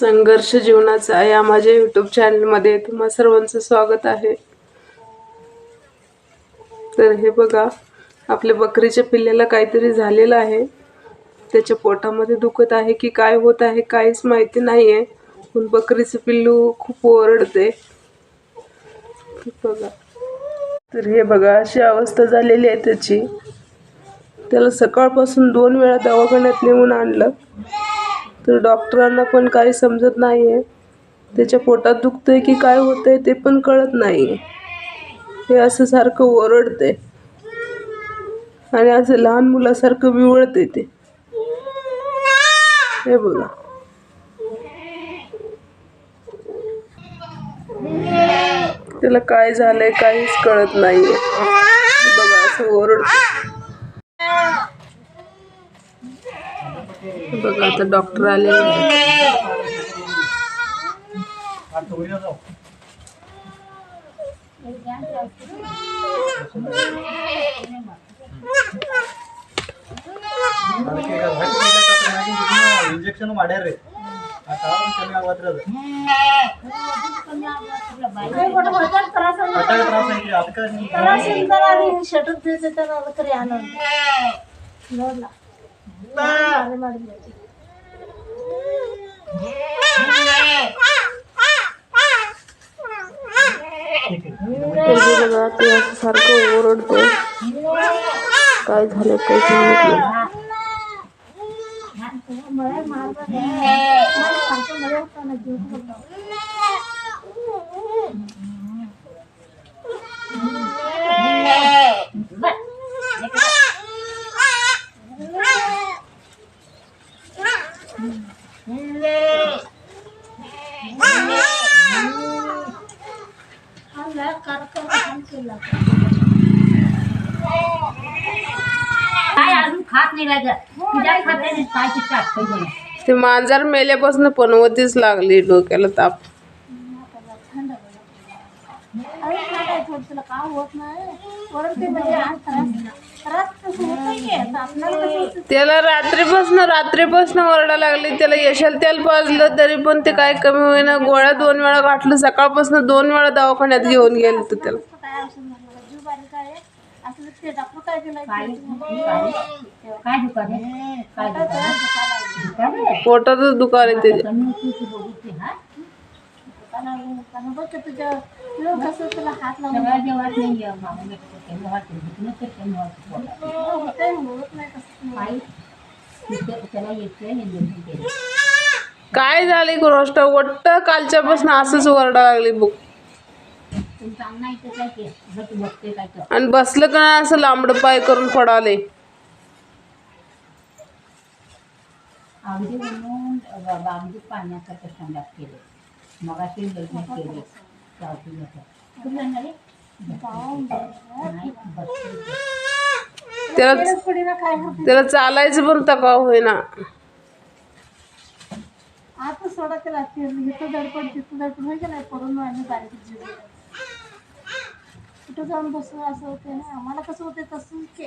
संघर्ष जीवनाचा या माझ्या यूट्यूब चॅनलमध्ये तुम्हा सर्वांचं स्वागत आहे. तर हे बघा आपल्या बकरीच्या पिल्ल्याला काहीतरी झालेलं आहे. त्याच्या पोटामध्ये दुखत आहे की काय होत आहे काहीच माहिती नाही आहे पण बकरीचं पिल्लू खूप ओरडते. बघा. तर हे बघा अशी अवस्था झालेली आहे त्याची. त्याला सकाळपासून दोन वेळा दवाखान्यात नेऊन आणलं. तर डॉक्टरांना पण काही समजत नाही आहे त्याच्या पोटात दुखतंय की काय होतंय ते पण कळत नाही. आहे हे असं सारखं ओरडते आणि असं लहान मुलासारखं विवळते ते. हे बघा. त्याला काय झालंय काहीच कळत नाहीये. आता डॉक्टर आलेले आहेत. ಇಂಜೆಕ್ಷನ್ ಮಾಡ್ಯಾರ್ರಿ ಆ ಕಾವು ಕಮ್ಮಿ ಆಗತ್ರಿ ಅದು ಹೊಟ್ಯಾಗ ತ್ರಾಸ ಐತ್ರಿ ಅದಕ್ಕೆ ನೀವು ते बघा ते असं सारखं ओरडतो काय झालं काही समजत नाही काय खात्याने काय ते मांजर मेल्यापासून पनवतीच लागली डोक्याला ताप. त्याला रात्रीपासून रात्रीपासून ओरडा लागली. त्याला यशाला तेल पाजलं तरी पण ते काय कमी होईना. गोळ्या दोन वेळा गाठलं सकाळपासून दोन वेळा दवाखान्यात घेऊन गेलं तर त्याला. काय काय काय दुकान आहे काय दुकान आहे? दुकान आहे? पोटातच त्याच्या कमी होती ती बघितली, हा? सगळ्या नाही मामा भेटतो, तेव्हा तर तेव्हा आई, तिथे त्याला केलं. काय झाली गोष्ट वट्ट कालच्यापासून असंच ओरडा लागली बुक आणि बसलं का नाही असं लांबडं पाय करून पडाले. त्याला त्याला चालायचं पण तकाव होईना. आता सोडा त्याला. इथं दडपण तिथं दडपण. होईल का नाही? पडून आणि बारीक कुठं जाऊन बसू? असं होते ना. आम्हाला कसं होते तसंच.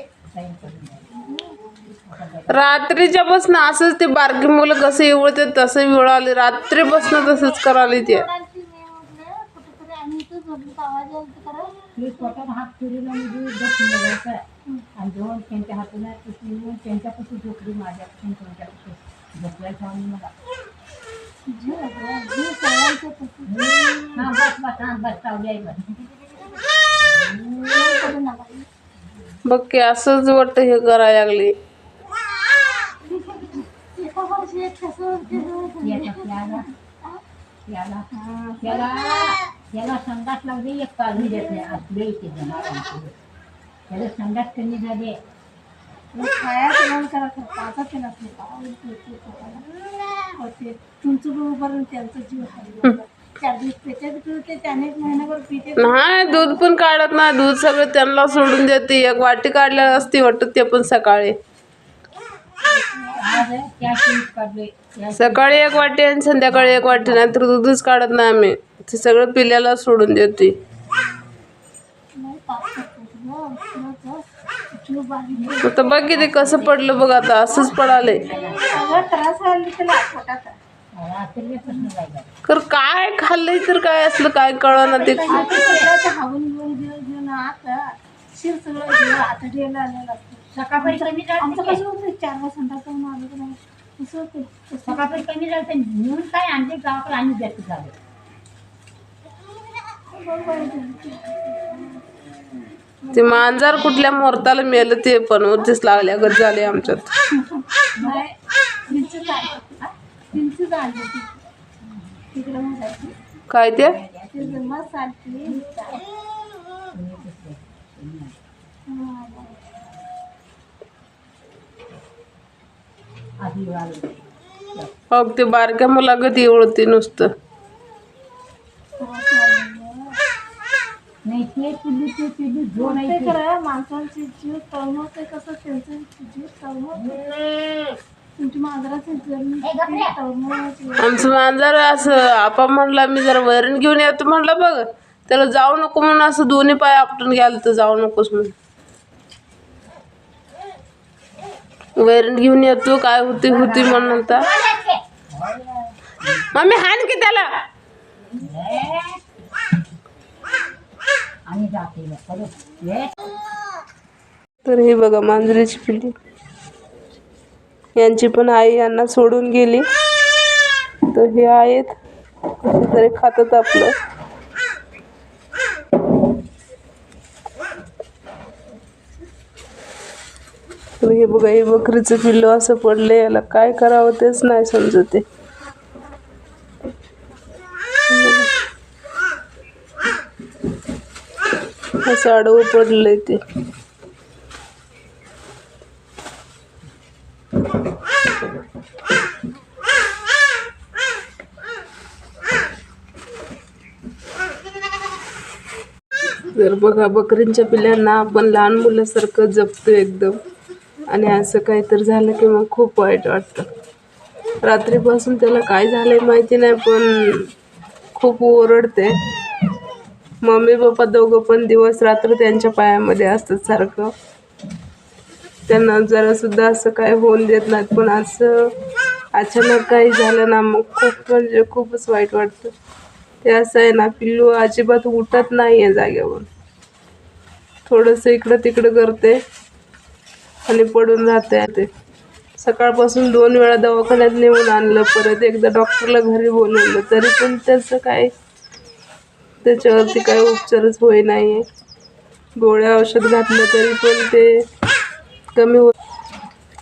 रात्रीच्या पासून असंच ते बारकी मुलं कसं एवढते तसं विळाले रात्रीपासून तसंच कराले ते. सोडायची नाही म्हटलं. कुठेतरी आम्ही इथं झोपलो आवाज यायला तर करा मी स्वतः हात आणि दोन त्यांच्या येऊन त्यांच्यापासून झोपली माझ्यापासून त्यांच्यापासून झोपवायचं आणि मला. जीव आपला, जीव सगळ्यांचं तसं हा बस बस हा बस चावली आहे बस करू नका बघ की असंच वाटतं हे करायला लागली. याला याला याला संडास लागली एक काळजी देत नाही असले इथे त्याला संडास कमी झाले तुमचं बरोबर त्यांचा जीव आहे नाही दूध पण काढत नाही. दूध सगळं त्यांना सोडून देते. एक वाटी काढल्या असती वाटत ते पण सकाळी. सकाळी एक वाटी आणि संध्याकाळी एक वाटी नाहीतर दूधच काढत नाही आम्ही. ते सगळं पिल्याला सोडून देते. आता बघ किती कसं पडलं बघ आता असंच पडाले तर काय खाल्लंय तर काय असलं काय कळना ते. सकाळपर्यंत कमी सकाळपर्यंत कमी काय आणले गावाकडे आणि जास्त झालं ते मांजार कुठल्या मोरताला मेलं ते पण वरतीच लागल्यागत झाले आमच्यात नाही चिंच झालं चिंच झाली तिकडे म्हणायची काय ते? ते. मग ते बारक्या मुलागत एवढती नुसतं. नाही ते पिल्लू ते पिल्लू दोन आहे ते ते. खरं माणसांचे जीव तळमळते कसं त्यांचं जीव तळमळ. आमचं मांजर असं आपा म्हणला मी जरा वैरण घेऊन येतो म्हणलं बघ. त्याला जाऊ नको म्हणून असं दोन्ही पाय आपटून घ्यायला तर जाऊ नकोस म्हणून. वैरण घेऊन येतो काय होती होती म्हणून आता. मम्मी हाण की त्याला. तर हे बघा मांजरीची पिल्ली. यांची पण आई यांना सोडून गेली. तर हे आहेत. तरी खातात आपलं. तर हे बघा हे बकरीचं पिल्लू असं पडलं याला काय करावं तेच नाही समजत ते असं आडवं पडलंय ते तर बघा बकरींच्या पिल्लांना आपण लहान मुलासारखं जपतो एकदम. आणि असं काहीतरी झालं की मग खूप वाईट वाटतं. रात्रीपासून त्याला काय झालंय माहिती नाही पण खूप ओरडते. मम्मी पप्पा दोघं पण दिवस रात्र त्यांच्या पायामध्ये असतात सारखं. त्यांना जरासुद्धा असं काय होऊन देत नाहीत पण असं अचानक काही झालं ना मग खूप म्हणजे खूपच वाईट वाटतं. ते असं आहे ना पिल्लू अजिबात उठत नाही आहे जागेवर थोडंसं इकडं तिकडं करते. आणि पडून राहते. ते सकाळपासून दोन वेळा दवाखान्यात नेऊन आणलं. परत एकदा डॉक्टरला घरी बोलवलं. तरी पण त्याचं काय त्याच्यावरती काही उपचारच होई नाही आहे गोळ्या औषध घातलं तरी पण ते कमी होत.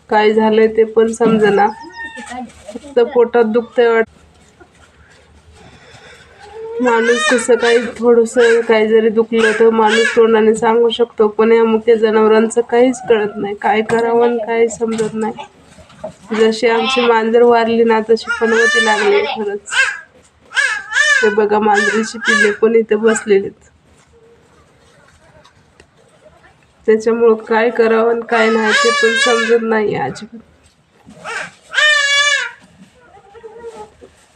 काय झालंय ते पण समजेना. फक्त पोटात दुखतंय वाट माणूस कसं काही थोडंसं काही जरी दुखलं तर माणूस तोंडाने सांगू शकतो पण या मुख्य जनावरांचं काहीच कळत नाही. काय करावं आणि काही समजत नाही. जशी आमची मांजर वारली ना तशी पनवती लागली खरंच. हे बघा मांजरीची पिल्ले पण इथे बसलेलीत. त्याच्यामुळं काय करावं आणि काय नाही ते पण समजत नाही अजिबात.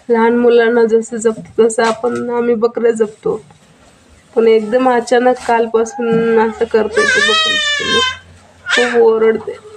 लहान मुलांना जसं जपतो तसं आपण आम्ही बकऱ्या जपतो. पण एकदम अचानक कालपासून असं करतो ते बकरी खूप ओरडते.